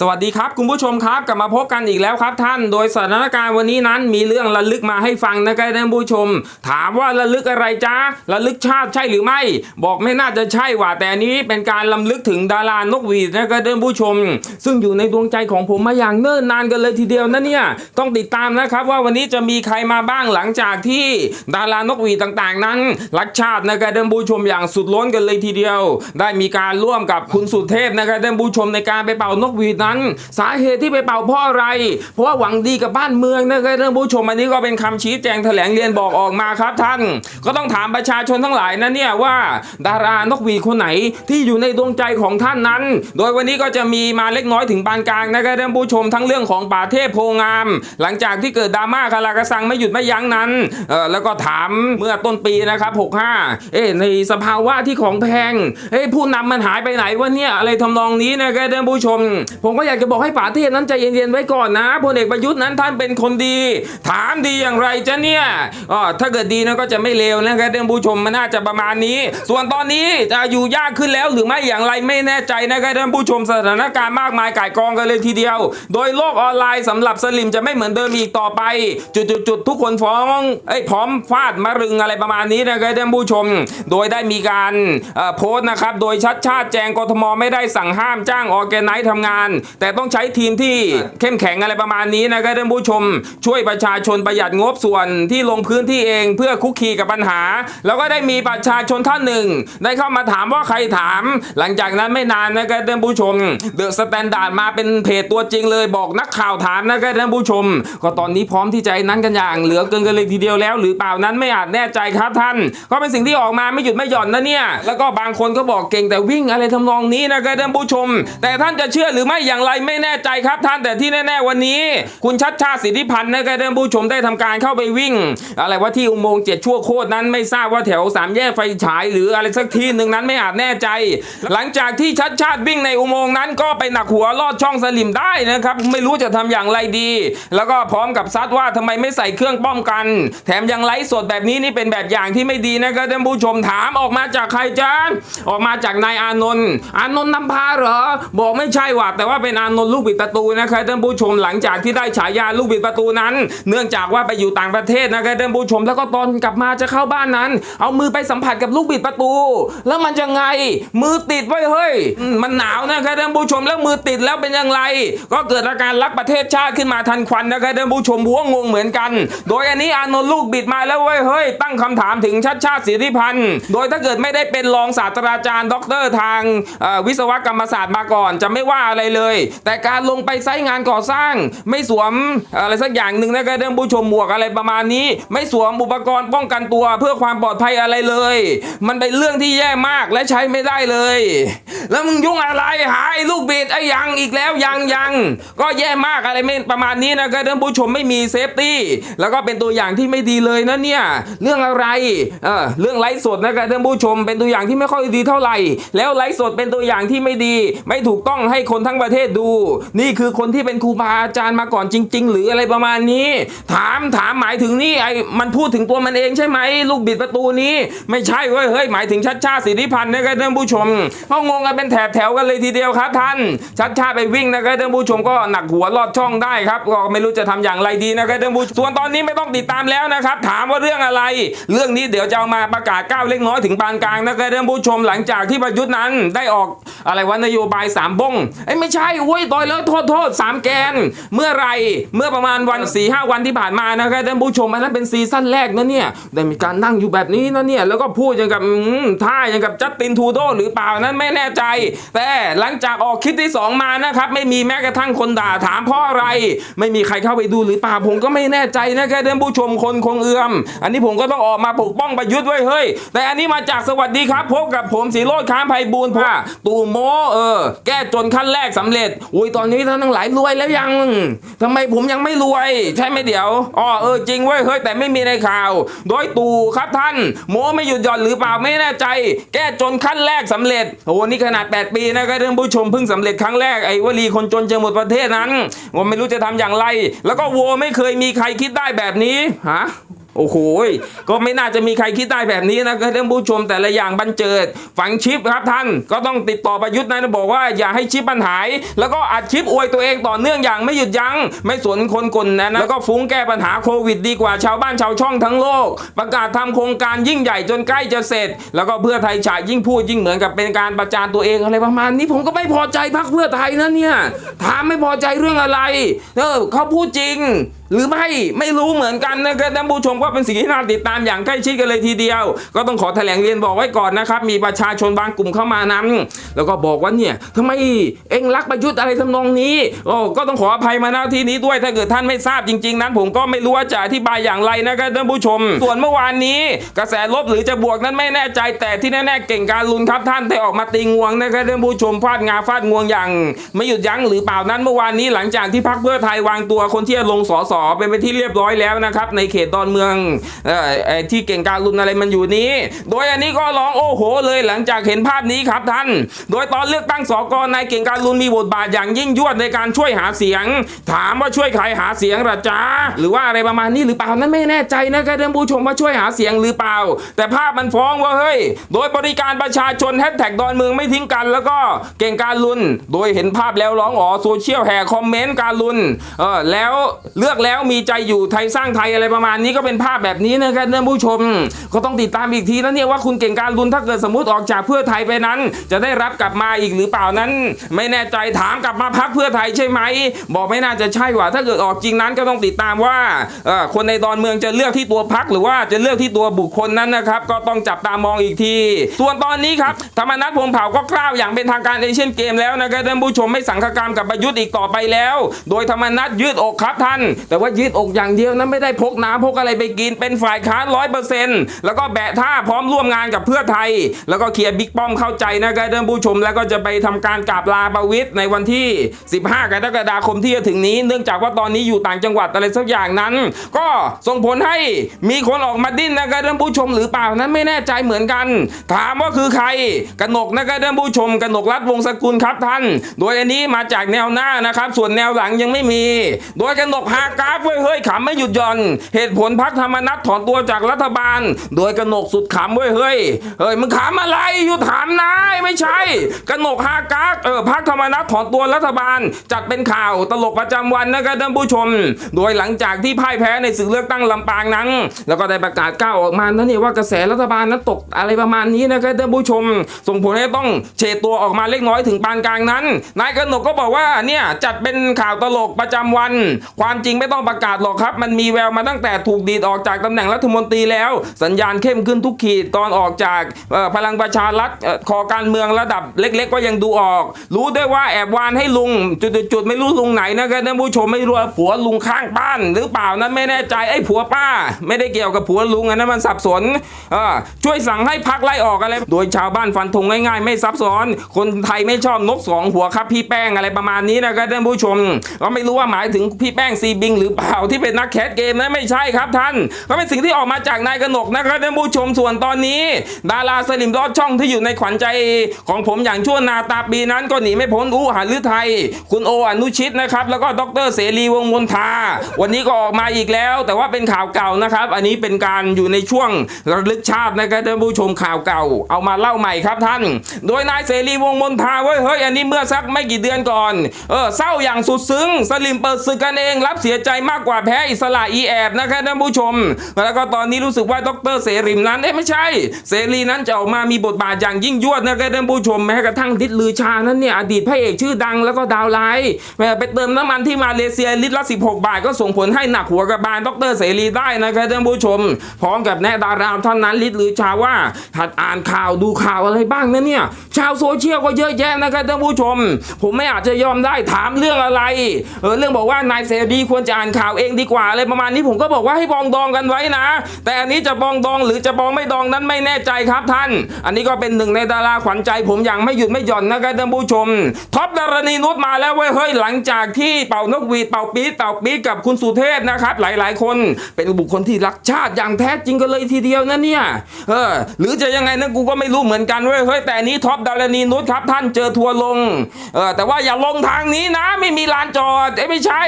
สวัสดีครับ คุณผู้ชมครับกลับมาพบกันอีกแล้วครับท่าน โดยสถานการณ์วันนี้นั้นมีเรื่องระลึกมาให้ฟังนะครับท่านผู้ชม ถามว่าระลึกอะไรจ้าระลึกชาติใช่หรือไม่ บอกไม่น่าจะใช่ว่ะแต่นี้เป็นการลำลึกถึงดารานกหวีดนะครับท่านผู้ชม ซึ่งอยู่ในดวงใจของผมมาอย่างเนิ่นนานกันเลยทีเดียวนะเนี่ยต้องติดตามนะครับว่าวันนี้จะมีใครมาบ้างหลังจากที่ดารานกหวีดต่างๆ นั้น รักชาตินะครับท่านผู้ชมอย่างสุดล้นกันเลยทีเดียว ได้มีการร่วมกับคุณสุเทพนะครับท่านผู้ชมในการไปเป่านกหวีดนั้น สาเหตุที่ไปเป่าเพราะอะไร เพราะว่าหวังดีกับบ้านเมืองนะครับท่านผู้ชมอันนี้ก็เป็นคำชี้แจงแถลงเรียนบอกออกมาครับท่าน ก็ต้องถามประชาชนทั้งหลายนะเนี่ยว่า ดารานกหวีคนไหนที่อยู่ในดวงใจของท่านนั้น โดยวันนี้ก็จะมีมาเล็กน้อยถึงปานกลางนะครับท่านผู้ชมทั้งเรื่องของป่าเทพโพงาม หลังจากที่เกิดดราม่าคาราคาซังไม่หยุดไม่ยั้งนั้นเออแล้วก็ถามเมื่อต้นปีนะครับ65เอ๊ในสภาวะที่ของแพงเอ้ผู้นำมันหายไปไหนวะเนี่ยอะไรทำนองนี้นะครับท่านผู้ชมผมก็อยากจะบอกให้ป่าเทพนั้นใจเย็นๆไว้ก่อนนะพลเอกประยุทธ์นั้นท่านเป็นคนดี ถามดีอย่างไรจะเนี่ยอ๋อถ้าเกิดดีนะก็จะไม่เลวนะครับท่านผู้ชมมันน่าจะประมาณนี้ ส่วนตอนนี้จะอยู่ยากขึ้นแล้วหรือไม่อย่างไรไม่แน่ใจนะครับท่านผู้ชมสถานการณ์มากมายก่ายกองกันเลยทีเดียว โดยโลกออนไลน์สำหรับสลิมจะไม่เหมือนเดิมอีกต่อไป จุดๆทุกคนฟ้องเอ้พร้อมฟาดมะรึงอะไรประมาณนี้นะครับท่านผู้ชม โดยได้มีการโพสต์นะครับ โดยชัดชาติแจงกทมไม่ได้สั่งห้ามจ้างออแกไนซ์ทำงานแต่ต้องใช้ทีมที่เข้มแข็งอะไรประมาณนี้นะครับท่านผู้ชม ช่วยประชาชนประหยัดงบส่วนที่ลงพื้นที่เองเพื่อคุกคีกับปัญหา แล้วก็ได้มีประชาชนท่านหนึ่ง ได้เข้ามาถามว่าใครถาม หลังจากนั้นไม่นานนะครับท่านผู้ชมเดอะสแตนดาร์ดมาเป็นเพจตัวจริงเลยบอกนักข่าวถามนะครับท่านผู้ชม ก็ตอนนี้พร้อมที่จะนั้นกันอย่างเหลือเกินกันเลยทีเดียวแล้ว หรือเปล่านั้นไม่อาจแน่ใจครับท่าน ก็เป็นสิ่งที่ออกมาไม่หยุดไม่หย่อนนะเนี่ยแล้วก็บางคนก็บอกเก่งแต่วิ่งอะไรทำนองนี้นะครับท่านผู้ชม แต่ท่านจะเชื่อหรือไม่อย่างไรไม่แน่ใจครับท่านแต่ที่แน่ ๆ วันนี้ คุณชัดชาติสิทธิพันธ์นะครับท่านผู้ชมได้ทำการเข้าไปวิ่ง อะไรว่าที่อุโมงค์เจ็ดชั่วโคตรนั้นไม่ทราบว่าแถวสามแยกไฟฉาย หรืออะไรสักที่หนึ่งนั้นไม่อาจแน่ใจ หลังจากที่ชัดชาติวิ่งในอุโมงค์นั้นก็ไปหนักหัวลอดช่องสลิมได้นะครับไม่รู้จะทำอย่างไรดี แล้วก็พร้อมกับซัดว่าทำไมไม่ใส่เครื่องป้องกัน แถมยังไลฟ์สดแบบนี้นี่เป็นแบบอย่างที่ไม่ดีนะครับท่านผู้ชมถามออกมาจากใครจ้าออกมาจากนายอานนท์อานนท์นำพาเหรอบอกไม่ใช่ว่ะแต่ว่าเป็นอานนท์ลูกบิดประตูนะครับท่านผู้ชมหลังจากที่ได้ฉายาลูกบิดประตูนั้น เนื่องจากว่าไปอยู่ต่างประเทศนะครับท่านผู้ชมแล้วก็ตอนกลับมาจะเข้าบ้านนั้น เอามือไปสัมผัสกับลูกบิดประตู แล้วมันจะไงมือติดไว้เฮ้ย มันหนาวนะครับท่านผู้ชมแล้วมือติดแล้วเป็นยังไงก็เกิดอาการรักประเทศชาติขึ้นมาทันควันนะครับท่านผู้ชมหัวงงเหมือนกัน โดยอันนี้อานนท์ลูกบิดมาแล้วเว้ยเฮ้ยตั้งคำถามถึงชัดชาติสิทธิพันธ์โดยถ้าเกิดไม่ได้เป็นรองศาสตราจารย์ด็อกเตอร์ทางวิศวกรรมศาสตร์มาก่อน จะไม่ว่าอะไรเลยแต่การลงไปไซต์งานก่อสร้าง ไม่สวมอะไรสักอย่างหนึ่งนะครับท่านผู้ชมหมวกอะไรประมาณนี้ ไม่สวมอุปกรณ์ป้องกันตัวเพื่อความปลอดภัยอะไรเลย มันเป็นเรื่องที่แย่มากและใช้ไม่ได้เลย แล้วมึงยุ่งอะไรหาไอ้ลูกบิดไอ้ยังอีกแล้วยังยังก็แย่มากอะไรไม่ประมาณนี้นะครับท่านผู้ชมไม่มีเซฟตี้แล้วก็เป็นตัวอย่างที่ไม่ดีเลยนะเนี่ยเรื่องอะไรเออเรื่องไลฟ์สดนะครับท่านผู้ชมเป็นตัวอย่างที่ไม่ค่อยดีเท่าไหร่ แล้วไลฟ์สดเป็นตัวอย่างที่ไม่ดี ไม่ถูกต้องให้คนทั้งประเทศดู นี่คือคนที่เป็นครูบาอาจารย์มาก่อนจริง ๆ หรืออะไรประมาณนี้ ถามถามหมายถึงนี่ไอ้มันพูดถึงตัวมันเองใช่ไหมลูกบิดประตูนี้ ไม่ใช่เว้ยเฮ้ยหมายถึงชัดชาติสิทธิพันธ์นะครับท่านผู้ชมเขางงกันเป็นแถบแถวกันเลยทีเดียวครับ ท่านชัดชาติไปวิ่งนะครับท่านผู้ชมก็หนักหัวลอดช่องได้ครับก็ไม่รู้จะทำอย่างไรดีนะครับท่านผู้ชมส่วนตอนนี้ไม่ต้องติดตามแล้วนะครับ ถามว่าเรื่องอะไร เรื่องนี้เดี๋ยวจะเอามาประกาศก้าวเล็กน้อยถึงปานกลางนะครับท่านผู้ชมหลังจากที่ประยุทธ์นั้นได้ออกอะไรว่านโยบายสามบงเอ้ไม่ใช่อุ้ยต่อยแล้วโทษโทษสามแกน เมื่อไรเมื่อประมาณวันสี่ห้าวันที่ผ่านมานะครับท่านผู้ชมอันนั้นเป็นซีซั่นแรกนะเนี่ยได้มีการนั่งอยู่แบบนี้นะเนี่ยแล้วก็พูดอย่างกับท่าอย่างกับจัสตินทูโดหรือเปล่านั้นไม่แน่ใจ แต่หลังจากออกคลิปที่สองมานะครับไม่มีแม้กระทั่งคนด่าถามเพราะอะไร ไม่มีใครเข้าไปดูหรือเปล่าผมก็ไม่แน่ใจนะครับท่านผู้ชมคนคงเอื้อม อันนี้ผมก็ต้องออกมาปกป้องประยุทธ์ไว้เฮ้ย แต่อันนี้มาจากสวัสดีครับพบกับผมสีโรดค้ามไพบูลพ่าตู่โมเออแก้จนขั้นแรกสำเร็จอุ้ยตอนนี้ท่านทั้งหลายรวยแล้วยังทำไมผมยังไม่รวย ใช่ไหมเดี๋ยวอ๋อเออจริงเว้ยเฮ้ยแต่ไม่มีในข่าว โดยตู่ครับท่าน โมไม่หยุดหย่อนหรือเปล่าไม่แน่ใจ แก้จนขั้นแรกสำเร็จโอ้นี่ขนาด 8 ปีนะครับท่านผู้ชมเพิ่งสำเร็จครั้งแรกไอ้วลีคนจนจะหมดประเทศนั้นผมไม่รู้จะทำอย่างไร แล้วก็โวไม่เคยมีใครคิดได้แบบนี้ฮะ โอ้โหก็ไม่น่าจะมีใครคิดได้แบบนี้นะท่านผู้ชมแต่ละอย่างบันเจิด ฝังชิปครับท่านก็ต้องติดต่อประยุทธ์นะบอกว่าอย่าให้ชิปมันหาย แล้วก็อัดชิปอวยตัวเองต่อเนื่องอย่างไม่หยุดยัง้งไม่สนคนกลนะแล้วก็ฟุ้งแก้ปัญหาโควิดดีกว่าชาวบ้านชาวช่องทั้งโลก ประกาศทำโครงการยิ่งใหญ่จนใกล้จะเสร็จ แล้วก็เพื่อไทยฉายยิ่งพูดยิ่งเหมือนกับเป็นการประจานตัวเองอะไรประมาณนี้ผมก็ไม่พอใจพักเพื่อไทยนะเนี่ยถามไม่พอใจเรื่องอะไรเออเขาพูดจริงหรือไม่ไม่รู้เหมือนกันนะครับท่านผู้ชมก็เป็นสิ่งที่น่าติดตามอย่างใกล้ชิดกันเลยทีเดียว ก็ต้องขอแถลงเรียนบอกไว้ก่อนนะครับ มีประชาชนบางกลุ่มเข้ามานั้นแล้วก็บอกว่าเนี่ยทำไมเอ็งรักประยุทธ์อะไรทำนองนี้โอ้ก็ต้องขออภัยมาณที่นี้ด้วยถ้าเกิดท่านไม่ทราบจริง ๆ นั้น ผมก็ไม่รู้ว่าจะอธิบายอย่างไรนะครับท่านผู้ชม ส่วนเมื่อวานนี้ กระแสลบหรือจะบวกนั้นไม่แน่ใจแต่ที่แน่ๆเก่งการลุนครับท่านได้ออกมาตีงวงนะครับท่านผู้ชมฟาดงาฟาดงวงอย่าง ไม่หยุดยั้งหรือเปล่านั้นเมื่อวานนี้หลังจากที่พรรคเพื่อไทยวางตัวคนที่จะลงสสเป็นไปที่เรียบร้อยแล้วนะครับ ในเขตดอนเมืองออที่เก่งการลุนอะไรมันอยู่นี้ โดยอันนี้ก็ร้องโอ้โหเลยหลังจากเห็นภาพนี้ครับท่าน โดยตอนเลือกตั้งสกนายเก่งการลุนมีบทบาทอย่างยิ่งยวดในการช่วยหาเสียง ถามว่าช่วยใครหาเสียงหระจ้าหรือว่าอะไรประมาณนี้หรือเปล่านั้นไม่แน่ใจนะครับท่านผู้ชมว่าช่วยหาเสียงหรือเปล่า แต่ภาพมันฟ้องว่าเฮ้ย โดยบริการประชาชนแฮชแท็กดอนเมืองไม่ทิ้งกันแล้วก็เก่งการลุน โดยเห็นภาพแล้วร้องอ๋อโซเชียลแห่คอมเมนต์การลุนเออแล้วเลือกแล้วมีใจอยู่ไทยสร้างไทยอะไรประมาณนี้ก็เป็นภาพแบบนี้นะครับท่านผู้ชม ก็ต้องติดตามอีกทีแล้วเนี่ยว่าคุณเก่งการลุนถ้าเกิดสมมติออกจากเพื่อไทยไปนั้น จะได้รับกลับมาอีกหรือเปล่านั้น ไม่แน่ใจถามกลับมาพักเพื่อไทยใช่ไหมบอกไม่น่าจะใช่ว่ะถ้าเกิดออกจริงนั้นก็ต้องติดตามว่าคนในดอนเมืองจะเลือกที่ตัวพักหรือว่าจะเลือกที่ตัวบุคคลนั้นนะครับ ก็ต้องจับตามองอีกที ส่วนตอนนี้ครับธรรมนัฐพงษ์เผ่าก็กล้าวอย่างเป็นทางการเอเชียนเกมแล้วนะครับท่านผู้ชมไม่สังฆกรรมกับประยุทธ์อีกต่อไปแล้ว โดยธรรมนัฐยืดอกครับท่านแต่แต่ว่ายืดอกอย่างเดียวนั้นไม่ได้พกน้ำพกอะไรไปกิน เป็นฝ่ายค้านร้อยเปอร์เซ็นต์แล้วก็แบะท่าพร้อมร่วมงานกับเพื่อไทย แล้วก็เคลียร์บิ๊กป้อมเข้าใจนะครับท่านผู้ชมแล้วก็จะไปทำการกราบลาประวิทย์ในวันที่ 15 กรกฎาคมที่จะถึงนี้ เนื่องจากว่าตอนนี้อยู่ต่างจังหวัดอะไรสักอย่างนั้น ก็ส่งผลให้มีคนออกมาดิ้นนะครับท่านผู้ชมหรือเปล่านั้นไม่แน่ใจเหมือนกัน ถามว่าคือใครกนกนะครับท่านผู้ชมกนกรัฐวงศ์สกุลครับท่าน โดยอันนี้มาจากแนวหน้านะครับ ส่วนแนวหลังยังไม่มี โดยกนกหากราฟเว้ยเฮ้ยขำไม่หยุดหย่อน เหตุผลพักธรรมนัตถอนตัวจากรัฐบาล โดยกนกสุดขำเว้ยเฮ้ยเฮ้ยมึงขำอะไรอยู่ถามนายไม่ใช่กนกฮากราฟเออพักธรรมนัตถอนตัวรัฐบาล จัดเป็นข่าวตลกประจำวันนะครับท่านผู้ชม โดยหลังจากที่พ่ายแพ้ในศึกเลือกตั้งลำปางนั้น แล้วก็ได้ประกาศก้าวออกมานั่นนี่ว่ากระแสรัฐบาลนั้นตกอะไรประมาณนี้นะครับท่านผู้ชม ส่งผลให้ต้องเฉดตัวออกมาเล็กน้อยถึงปานกลางนั้นนายกนกก็บอกว่าเนี่ยจัดเป็นข่าวตลกประจำวัน ความจริงไม่ต้องประกาศหรอกครับ มันมีแววมาตั้งแต่ถูกดีดออกจากตำแหน่งรัฐมนตรีแล้ว สัญญาณเข้มขึ้นทุกขีดตอนออกจากพลังประชารัฐคอการเมืองระดับเล็ก ๆ ก็ยังดูออก รู้ได้ว่าแอบวานให้ลุง จุดๆๆไม่รู้ลุงไหนนะครับท่านผู้ชมไม่รู้ว่าผัวลุงข้างบ้าน หรือเปล่านั้นไม่แน่ใจไอ้ผัวป้า ไม่ได้เกี่ยวกับผัวลุงอันนั้นมันสับสนช่วยสั่งให้พักไล่ออกอะไรโดยชาวบ้านฟันธงง่ายๆ ไม่ซับซ้อน คนไทยไม่ชอบนกสองหัวครับพี่แป้งอะไรประมาณนี้นะครับท่านผู้ชมก็ไม่รู้ว่าหมายถึงพี่แป้งซีบิงหรือเปล่าที่เป็นนักแคสเกมนะไม่ใช่ครับท่าน ก็เป็นสิ่งที่ออกมาจากนายกนกนะครับท่านผู้ชมส่วนตอนนี้ ดาราสลิมรอดช่องที่อยู่ในขวัญใจของผมอย่างชั่วนาตาปีนั้นก็หนีไม่พ้นอู้หาลือไทย คุณโออนุชิตนะครับ แล้วก็ดรเสรีวงมนทา วันนี้ก็ออกมาอีกแล้ว แต่ว่าเป็นข่าวเก่านะครับ อันนี้เป็นการอยู่ในช่วงระลึกชาตินะครับท่านผู้ชมข่าวเก่า เอามาเล่าใหม่ครับท่าน โดยนายเสรีวงมนทาเว้ยเฮ้ยอันนี้เมื่อสักไม่กี่เดือนก่อนเออเศร้าอย่างสุดซึ้ง สลิมเปิดศึกกันเอง รับเสียใจมากกว่าแพ้อิสระอีแอบนะครับท่านผู้ชม แล้วก็ตอนนี้รู้สึกว่าดรเสรีนั้นเอ๊ะไม่ใช่ เสรีนั้นจะออกมามีบทบาทอย่างยิ่งยวดนะครับท่านผู้ชมแม้กระทั่งดิดลือชานั้นเนี่ยอดีตพระเอกชื่อดังแล้วก็ดาวไลท์แหมไปเติมน้ำมันที่มาเลเซียลิตรละ 16 บาทก็ส่งผลให้หนักหัวกระบาลดรเสรีได้นะครับท่านผู้ชม พร้อมกับแนะดาราท่านนั้นลิตรลือชาว่าหัดอ่านข่าวดูข่าวอะไรบ้างนะเนี่ยชาวโซเชียลก็เยอะแยะนะครับท่านผู้ชม ผมไม่อาจจะยอมได้ถามเรื่องอะไรเออเรื่องบอกว่านายเสรีควรจะอ่านข่าวเองดีกว่าอะไรประมาณนี้ผมก็บอกว่าให้บองดองกันไว้นะ แต่อันนี้จะบองดองหรือจะบองไม่ดองนั้นไม่แน่ใจครับท่าน อันนี้ก็เป็นหนึ่งในดาราขวัญใจ ผมอย่างไม่หยุดไม่หย่อนนะครับท่านผู้ชมท็อปดารณีนุชมาแล้วเว้ยเฮ้ยหลังจากที่เป่านกหวีดเป่าปี๊ดเป่าปี๊ดกับคุณสุเทพนะครับ หลาย ๆ คนเป็นบุคคลที่รักชาติอย่างแท้จริงกันเลยทีเดียวนะเนี่ยเออหรือจะยังไงนะกูก็ไม่รู้เหมือนกันเว้ยเฮ้ยแต่อันนี้ท็อปดารณีนุชครับท่านเจอทัวร์ลงเออแต่ว่าอย่าลงทางนี้นะ ไม่มีลานจอดเอ้ไม่ใช่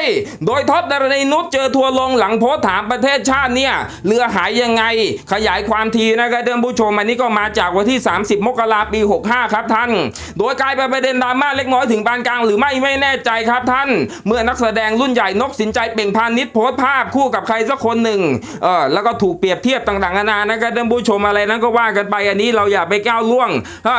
โดยท็อปดารณีนุชเจอทัวร์ลงหลังโพสถามประเทศชาติเนี่ยเรือหายยังไง ขยายความทีนะครับท่านผู้ชมอันนี้ก็มาจากวันที่ 30 มกราปี 65 ครับท่าน โดยกลายเป็นประเด็นดราม่าเล็กน้อยถึงปานกลางหรือไม่ไม่แน่ใจครับท่าน เมื่อนักแสดงรุ่นใหญ่นกสินใจเปล่งพานิชโพสภาพคู่กับใครสักคนหนึ่งเออแล้วก็ถูกเปรียบเทียบต่างๆนานานะครับท่านผู้ชมอะไรนั้นก็ว่ากันไปอันนี้เราอย่าไปก้าวล่วง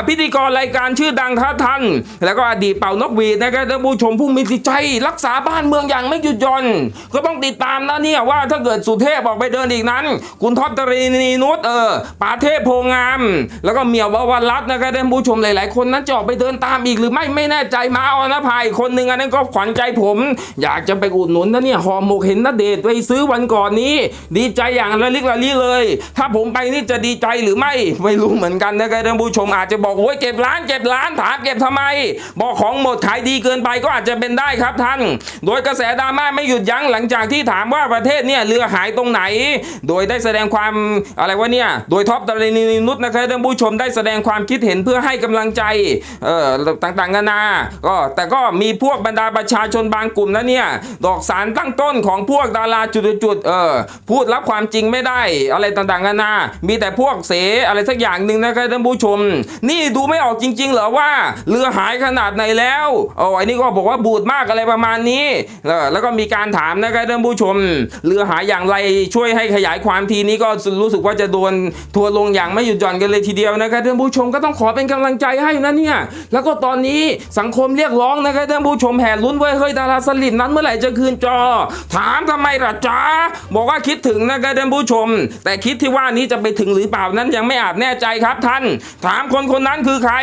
พิธีกรรายการชื่อดังครับท่าน แล้วก็อดีตเป่านกหวีดนะครับท่านผู้ชมผู้มีจิตใจรักษาบ้านเมืองอย่างไม่หยุดหย่อนก็ต้องติดตามนะเนี่ยว่าถ้าเกิดสุเทพออกไปเดินอีกนั้น คุณท็อปตรีนีนุชเออปาเทพโพงาม แล้วก็เหมียวววรัตน์นะครับท่านผู้ชมหลาย ๆ คนนั้นจะออกไปเดินตามอีกหรือไม่ไม่แน่ใจมาอนภายคนหนึ่งอันนั้นก็ขวัญใจผม อยากจะไปอุดหนุนนะเนี่ยห่อหมกเห็นนเดชไปซื้อวันก่อนนี้ ดีใจอย่างระลิกระลีเลย ถ้าผมไปนี่จะดีใจหรือไม่ไม่รู้เหมือนกันนะครับท่านผู้ชมอาจจะบอกโอ้ยเก็บร้านเก็บร้านถามเก็บทำไม บอกของหมดขายดีเกินไปก็อาจจะเป็นได้ครับท่าน โดยกระแสดราม่าไม่หยุดยั้งหลังจากที่ถามว่าประเทศเนี่ยเรือหายตรงไหน โดยได้แสดงความอะไรวะเนี่ย โดยท็อปตรีนินุชนะครับท่านผู้ชมได้แสดงความคิดเห็นเพื่อให้กำลังใจเอ่อต่างๆนานา ก็แต่ก็มีพวกบรรดาประชาชนบางกลุ่มนะเนี่ยดอกสารตั้งต้นของพวกดาราจุดๆเออพูดรับความจริงไม่ได้อะไรต่างๆนานา มีแต่พวกเสอะไรสักอย่างหนึ่งนะครับท่านผู้ชม นี่ดูไม่ออกจริง ๆ เหรอว่าเรือหายขนาดไหนแล้วโอ้อันนี้ก็บอกว่าบูดมากอะไรประมาณนี้ แล้วก็มีการถามนะครับท่านผู้ชมเรือหายอย่างไรช่วยให้ขยายความทีนี้ก็รู้สึกว่าจะโดนทัวร์ลงอย่างไม่หยุดหย่อนกันเลยทีเดียวนะครับท่านผู้ชมก็ต้องขอเป็นกำลังใจให้นะเนี่ยแล้วก็ตอนนี้สังคมเรียกร้องนะครับท่านผู้ชมแห่ลุ้นไว้เฮ้ยดาราสลิดนั้นเมื่อไหร่จะคืนจอ ถามทำไมล่ะจ๊ะบอกว่าคิดถึงนะครับท่านผู้ชม แต่คิดที่ว่านี้จะไปถึงหรือเปล่านั้นยังไม่อาจแน่ใจครับท่าน ถามคนคนนั้นคือใคร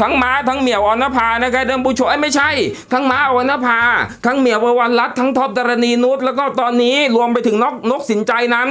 ทั้งม้าทั้งเหมียวอนภานะครับท่านผู้ชมไม่ใช่ ทั้งม้าอนภาทั้งเหมียวววันรัตน์ทั้งท็อปดารณีนุชแล้วก็ตอนนี้รวมไปถึงนกนกสินใจนั้น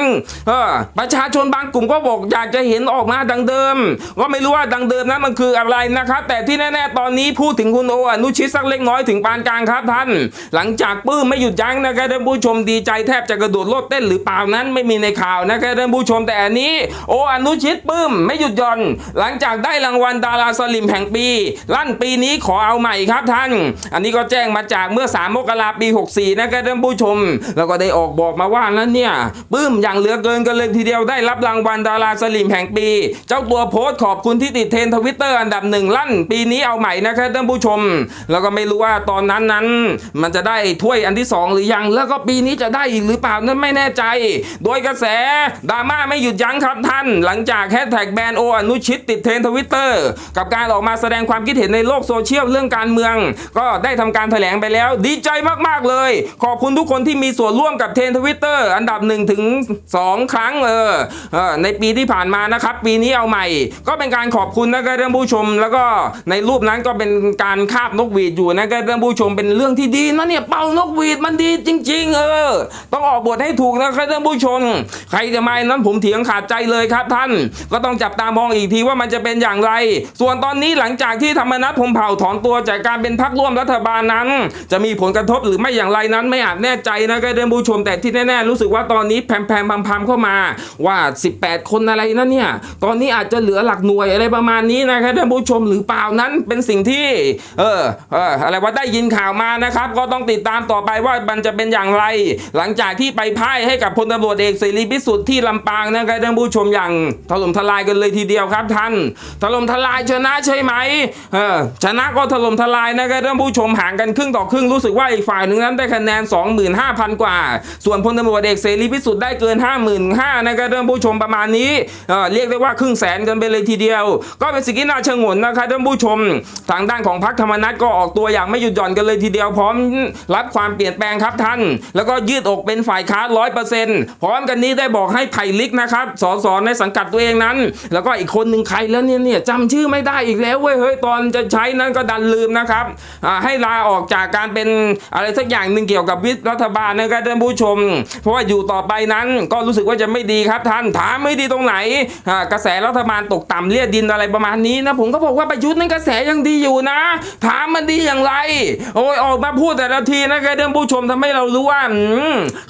เออประชาชนบางกลุ่มก็บอกอยากจะเห็นออกมาดังเดิม ก็ไม่รู้ว่าดังเดิมนั้นมันคืออะไรนะครับ แต่ที่แน่ๆตอนนี้พูดถึงคุณโออนุชิตสักเล็กน้อยถึงปานกลางครับท่าน หลังจากปื้มไม่หยุดยั้งนะครับท่านผู้ชมดีใจแทบจะกระโดดโลดเต้นหรือเปล่านั้นไม่มีในข่าวนะครับท่านผู้ชมแต่อันนี้ โออนุชิตปื้มไม่หยุดย่อน หลังจากได้รางวัลดาราสลิมแห่งปี ลั่นปีนี้ขอเอาใหม่ครับท่าน อันนี้ก็แจ้งมาจากเมื่อ 3 มกราปี 64นะครับท่านผู้ชมแล้วก็ได้ออกบอกมาว่านั้นเนี่ยปื้มอย่างเหลือเกินกันเลยทีเดียวได้รับรางวัลดาราสลิมแห่งปี เจ้าตัวโพสต์ขอบคุณที่ติดเทรนทวิตเตอร์อันดับหนึ่งลั่น ปีนี้เอาใหม่นะครับท่านผู้ชม แล้วก็ไม่รู้ว่าตอนนั้นนั้น มันจะได้ถ้วยอันที่สองหรือยัง แล้วก็ปีนี้จะได้อีกหรือเปล่านั้นไม่แน่ใจ โดยกระแสดราม่าไม่หยุดยั้งครับท่าน หลังจากแฮชแท็กแบนโออนุชิตติดเทรนทวิตเตอร์กับการออกมาแสดงความคิดเห็นในโลกโซเชียลเรื่องการเมือง ก็ได้ทำการแถลงไปแล้ว ดีใจมากๆเลย ขอบคุณทุกคนที่มีส่วนร่วมกับเทรนทวิตเตอร์อันดับ1ถึง2 ครั้งเออในปีที่ผ่านมานะครับ ปีนี้เอาใหม่ ก็เป็นการขอบคุณนะครับท่านผู้ชม แล้วก็ในรูปนั้นก็เป็นการคาบนกหวีดอยู่นะครับท่านผู้ชมเป็นเรื่องที่ดีนะเนี่ยเป่านกหวีดมันดีจริง ๆ เออ ต้องออกบทให้ถูกนะครับท่านผู้ชม ใครจะมานั้นผมเถียงขาดใจเลยครับท่าน ก็ต้องจับตามองอีกทีว่ามันจะเป็นอย่างไร ส่วนตอนนี้หลังจากที่ธรรมนัฐพรมเผ่าถอนตัวจากการเป็นพรรคร่วมรัฐบาลนั้น จะมีผลกระทบหรือไม่อย่างไรนั้นไม่อาจแน่ใจนะครับท่านผู้ชมแต่ที่แน่ๆรู้สึกว่าตอนนี้แพมๆพำๆเข้ามาว่า 18 คนอะไรนั่นเนี่ยตอนนี้อาจจะเหลือหลักหน่วยอะไรประมาณนี้นะครับท่านผู้ชมหรือเปล่านั้นเป็นสิ่งที่เออเอออะไรว่าได้ยินข่าวมานะครับ ก็ต้องติดตามต่อไปว่ามันจะเป็นอย่างไร หลังจากที่ไปพ่ายให้กับพลตำรวจเอกเสรีพิสุทธิ์ที่ลำปางนะครับท่านผู้ชมอย่างถล่มทลายกันเลยทีเดียวครับท่านถล่มทลายชนะใช่ไหมเออชนะก็ถล่มทลายนะครับท่านผู้ชมห่างกันครึ่งต่อครึ่งรู้สึกว่าอีกฝ่ายหนึ่งนั้นได้คะแนน25,000 กว่า ส่วนพลตำรวจเอกเสรีพิสุทธิ์ได้เกิน 55,000นะครับท่านผู้ชมประมาณนี้เเรียกได้ว่าครึ่งแสนกันไปเลยทีเดียว ก็เป็นสิ่งที่น่าชงนนะครับท่านผู้ชม ทางด้านของพรรคธรรมนัตก็ออกตัวอย่างไม่หยุดหย่อนกันเลยทีเดียวพร้อมรับความเปลี่ยนแปลงครับท่าน แล้วก็ยืดอกเป็นฝ่ายค้านร้อยเปอร์เซ็นต์พร้อมกันนี้ได้บอกให้ไผ่ลิกนะครับสสในสังกัดตัวเองนั้น แล้วก็อีกคนหนึ่งใครแล้วเนี่ยเนี่ยจำชื่อไม่ได้อีกแล้วเว้ยเฮ้ยตอนจะใช้นั้นก็ดันลืมนะครับให้ลาออกจากการเป็นอะไรสักอย่างหนึ่งเกี่ยวกับวิรัฐบาลนะครับท่านผู้ชม เพราะว่าอยู่ต่อไปนั้นก็รู้สึกว่าจะไม่ดีครับท่านถามไม่ดีตรงไหนกระแสรัฐบาลตกต่ำเลียดดินอะไรประมาณนี้นะผมก็บอกว่าประยุทธ์นั้นกระแสยังดีอยู่นะ ถามมันดีอย่างไร โอ้ยออกมาพูดแต่ละทีนะครับท่านผู้ชมทำให้เรารู้ว่า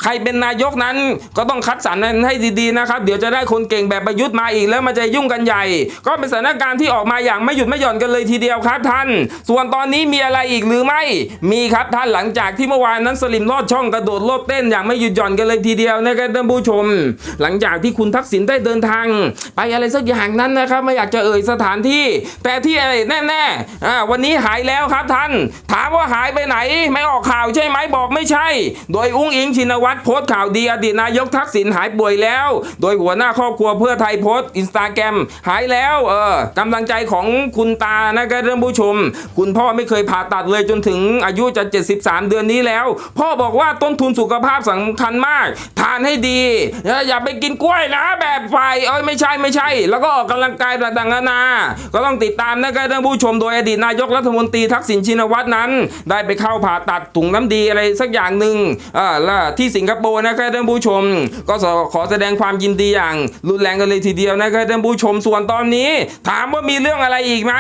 ใครเป็นนายกนั้นก็ต้องคัดสรรนั้นให้ดีๆนะครับ เดี๋ยวจะได้คนเก่งแบบประยุทธ์มาอีกแล้วมันจะยุ่งกันใหญ่ ก็เป็นสถานการณ์ที่ออกมาอย่างไม่หยุดไม่หย่อนกันเลยทีเดียวครับท่าน ส่วนตอนนี้มีอะไรอีกหรือไม่มีครับท่านหลังจากที่เมื่อวานนั้นสลิมรอดช่องต้องกระโดดโลดเต้นอย่างไม่หยุดหย่อนกันเลยทีเดียวนะครับท่านผู้ชม หลังจากที่คุณทักษิณได้เดินทาง ไปอะไรสักอย่างนั้นนะครับ ไม่อยากจะเอ่ยสถานที่ แต่ที่แน่ๆอ่วันนี้หายแล้วครับท่าน ถามว่าหายไปไหน ไม่ออกข่าวใช่ไหมบอกไม่ใช่ โดยอุ้งอิงชินวัตรโพสต์ข่าวดีอดีตนายกทักษิณหายป่วยแล้ว โดยหัวหน้าครอบครัวเพื่อไทยโพสต์อินสตาแกรมหายแล้วเออกำลังใจของคุณตานะครับท่านผู้ชม คุณพ่อไม่เคยผ่าตัดเลยจนถึงอายุจะ 73 เดือนนี้แล้ว พ่อบอกว่าต้นทุนสุขภาพสำคัญมาก ทานให้ดี อย่าไปกินกล้วยนะแบบไฟเอ้ยไม่ใช่ไม่ใช่ แล้วก็ออกกำลังกายต่างๆนานา ก็ต้องติดตามนะครับท่านผู้ชมโดยอดีตนายกรัฐมนตรีทักษิณชินวัตรนั้น ได้ไปเข้าผ่าตัดถุงน้ำดีอะไรสักอย่างหนึ่งอ่าล้วที่สิงคโปร์นะครับท่านผู้ชม ก็ขอแสดงความยินดีอย่าง รุนแรงกันเลยทีเดียวนะครับท่านผู้ชมส่วนตอนนี้ ถามว่ามีเรื่องอะไรอีกไหม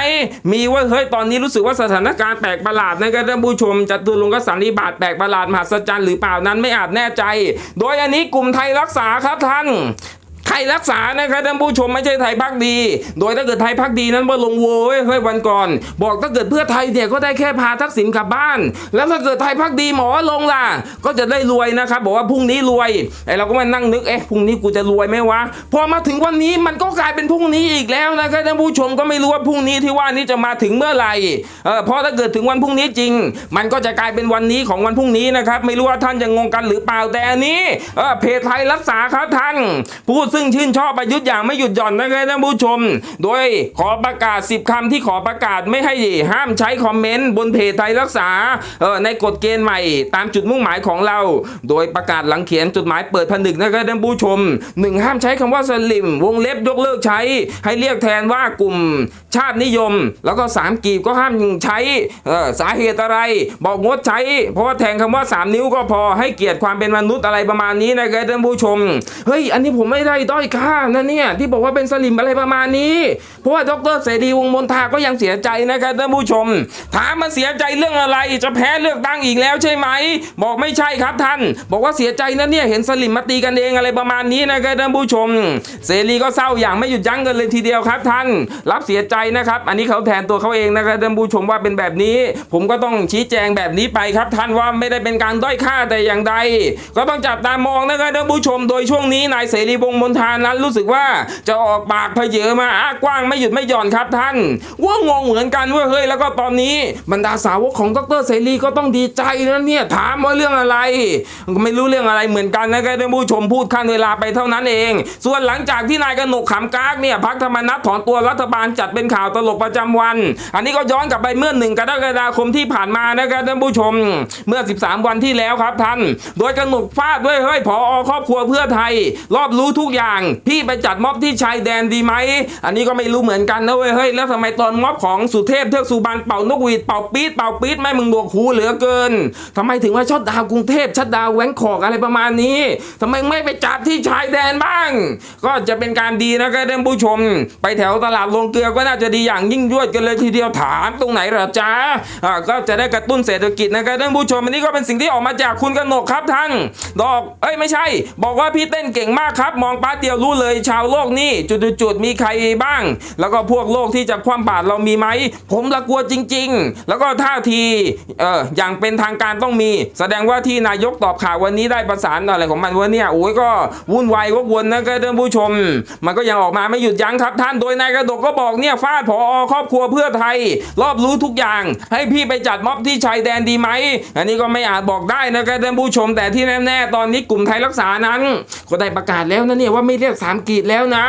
มีว่าเฮ้ยตอนนี้รู้สึกว่าสถานการณ์แปลกประหลาดนะครับท่านผู้ชมจะตุลงกสันนิบาตแปลกประหลาดมหัศจรรย์หรือเปล่านั้นไม่อาจแน่ใจ โดยอันนี้กลุ่มไทยรักษาครับท่าน ไทยรักษานะครับท่านผู้ชมไม่ใช่ไทยพักดี โดยถ้าเกิดไทยพักดีนั้นว่าลงโวยเฮ้ยวันก่อน บอกถ้าเกิดเพื่อไทยเนี่ยก็ได้แค่พาทักษิณกลับบ้าน แล้วถ้าเกิดไทยพักดีหมอลงล่ะ ก็จะได้รวยนะครับ บอกว่าพรุ่งนี้รวยไอ้เราก็มานั่งนึกเอ๊ะพรุ่งนี้กูจะรวยไหมวะพอมาถึงวันนี้มันก็กลายเป็นพรุ่งนี้อีกแล้วนะครับท่านผู้ชมก็ไม่รู้ว่าพรุ่งนี้ที่ว่านี้จะมาถึงเมื่อไหร่เออเพราะถ้าเกิดถึงวันพรุ่งนี้จริง มันก็จะกลายเป็นวันนี้ของวันพรุ่งนี้นะครับไม่รู้ว่าท่านจะงงกันหรือเปล่าแต่อันนี้เออเพจไทยรักษาครับท่านผู้ซึ่งงชื่นชอบประยุทธ์อย่างไม่หยุดหย่อนนะครับท่านผู้ชม โดยขอประกาศ 10คำที่ขอประกาศไม่ให้ห้ามใช้คอมเมนต์บนเพจไทยรักษาออในกฎเกณฑ์ใหม่ ตามจุดมุ่งหมายของเรา โดยประกาศหลังเขียนจดหมายเปิดผนึกนะครับท่านผู้ชมหนึ่งห้ามใช้คำว่าสลิม วงเล็บยกเลิกใช้ ให้เรียกแทนว่ากลุ่มชาตินิยม แล้วก็สามกีบก็ห้ามใช้เออสาเหตุอะไร บอกงดใช้ เพราะว่าแทงคำว่า 3 นิ้วก็พอให้เกียรติความเป็นมนุษย์อะไรประมาณนี้นะครับท่านผู้ชมเฮ้ยอันนี้ผมไม่ได้ด้อยค่านะเนี่ยที่บอกว่าเป็นสลิมอะไรประมาณนี้ เพราะว่าดรเสรีวงมนทาก็ยังเสียใจนะครับท่านผู้ชม ถามมาเสียใจเรื่องอะไรจะแพ้เลือกตั้งอีกแล้วใช่ไหม บอกไม่ใช่ครับท่าน บอกว่าเสียใจนะเนี่ยเห็นสลิมมาตีกันเองอะไรประมาณนี้นะครับท่านผู้ชม เสรีก็เศร้าอย่างไม่หยุดยั้งกันเลยทีเดียวครับท่าน รับเสียใจนะครับ อันนี้เขาแทนตัวเขาเองนะครับท่านผู้ชมว่าเป็นแบบนี้ ผมก็ต้องชี้แจงแบบนี้ไปครับท่านว่าไม่ได้เป็นการด้อยค่าแต่อย่างใด ก็ต้องจับตามองนะครับท่านผู้ชม โดยช่วงนี้นายเสรีวงมนทานั้นรู้สึกว่าจะออกปากเพเยอมาอ้ากว้างไม่หยุดไม่หย่อนครับท่านว่างงเหมือนกันว่าเฮ้ยแล้วก็ตอนนี้บรรดาสาวกของดรเสรีก็ต้องดีใจนะเนี่ยถามว่าเรื่องอะไร ไม่รู้เรื่องอะไรเหมือนกันนะครับท่านผู้ชมพูดขั้นเวลาไปเท่านั้นเอง ส่วนหลังจากที่นายกนกขำกากเนี่ยพักธรรมนัตถอนตัวรัฐบาลจัดเป็นข่าวตลกประจำวัน อันนี้ก็ย้อนกลับไปเมื่อหนึ่งกรกฎาคมที่ผ่านมานะครับท่านผู้ชม เมื่อ 13 วันที่แล้วครับท่าน โดยกนกฟาดด้วยเฮ้ยผอครอบครัวเพื่อไทย รอบรู้ทุกอย่างพี่ไปจัดม็อบที่ชายแดนดีไหม อันนี้ก็ไม่รู้เหมือนกันนะเว้ย เฮ้ย แล้วทำไมตอนม็อบของสุเทพเทือกสุบรรณเป่านกหวีดเป่าปี๊ดเป่าปี๊ดไม่มึงดวกหูเหลือเกินทำไมถึงว่าชดดาวกรุงเทพชดดาวแหวงขอกอะไรประมาณนี้ทำไมไม่ไปจัดที่ชายแดนบ้าง ก็จะเป็นการดีนะครับท่านผู้ชม ไปแถวตลาดลงเกลือก็น่าจะดีอย่างยิ่งยวดกันเลยทีเดียวถามตรงไหนหรอจ๊ะอ่าก็จะได้กระตุ้นเศรษฐกิจนะครับท่านผู้ชมอันนี้ก็เป็นสิ่งที่ออกมาจากคุณกนกครับท่านดอกเอ้ยไม่ใช่ บอกว่าพี่เต้นเก่งมากครับ มองไปาเดียวรู้เลยชาวโลกนี่จุดๆมีใครบ้าง แล้วก็พวกโลกที่จะคว่ำบาตรเรามีไหม ผมละกลัวจริง ๆ แล้วก็ท่าทีเอออย่างเป็นทางการต้องมี แสดงว่าที่นายกตอบข่าววันนี้ได้ประสานอะไรของมันวะเนี่ยโอ้ยก็วุ่นวายวกวนนะครับท่านผู้ชม มันก็ยังออกมาไม่หยุดยั้งครับท่านโดยนายกระดกก็บอกเนี่ยฟาดผอครอบครัวเพื่อไทย รอบรู้ทุกอย่าง ให้พี่ไปจัดม็อบที่ชายแดนดีไหม อันนี้ก็ไม่อาจบอกได้นะครับท่านผู้ชม แต่ที่แน่ๆตอนนี้กลุ่มไทยรักษานั้น ก็ได้ประกาศแล้วนะเนี่ยว่าไม่เรียกสามกีดแล้วนะ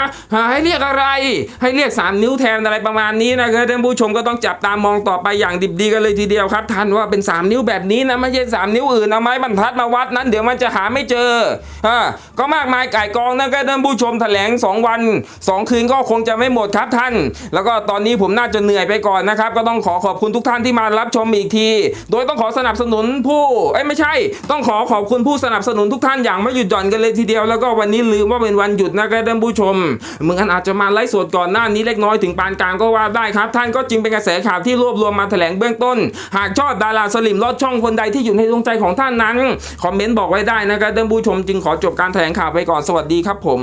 ให้เรียกอะไร ให้เรียกสามนิ้วแทนอะไรประมาณนี้นะครับท่านผู้ชมก็ต้องจับตามองต่อไปอย่างดิบดีกันเลยทีเดียวครับท่านว่าเป็นสามนิ้วแบบนี้นะไม่ใช่สามนิ้วอื่นเอาไม้บรรทัดมาวัดนั้นเดี๋ยวมันจะหาไม่เจออ่าก็มากมายไก่กองนะครับท่านผู้ชมแถลง 2 วัน 2 คืนก็คงจะไม่หมดครับท่าน แล้วก็ตอนนี้ผมน่าจะเหนื่อยไปก่อนนะครับ ก็ต้องขอขอบคุณทุกท่านที่มารับชมอีกที โดยต้องขอสนับสนุนผู้เอ้ไม่ใช่ ต้องขอขอบคุณผู้สนับสนุนทุกท่านอย่างไม่หยุดหย่อนกันเลยทีเดียวแล้วก็วันนี้ลืมว่าเป็นวันหยุดนะครับท่านผู้ชมมึงอันอาจจะมาไลฟ์สดก่อนหน้านี้เล็กน้อยถึงปานกลางก็ว่าได้ครับ ท่านก็จึงเป็นกระแสข่าวที่รวบรวมมาแถลงเบื้องต้น หากชอบดาราสลิมลอดช่องคนใดที่อยู่ในดวงใจของท่านนั้น คอมเมนต์บอกไว้ได้นะครับท่านผู้ชมจึงขอจบการแถลงข่าวไปก่อนสวัสดีครับผม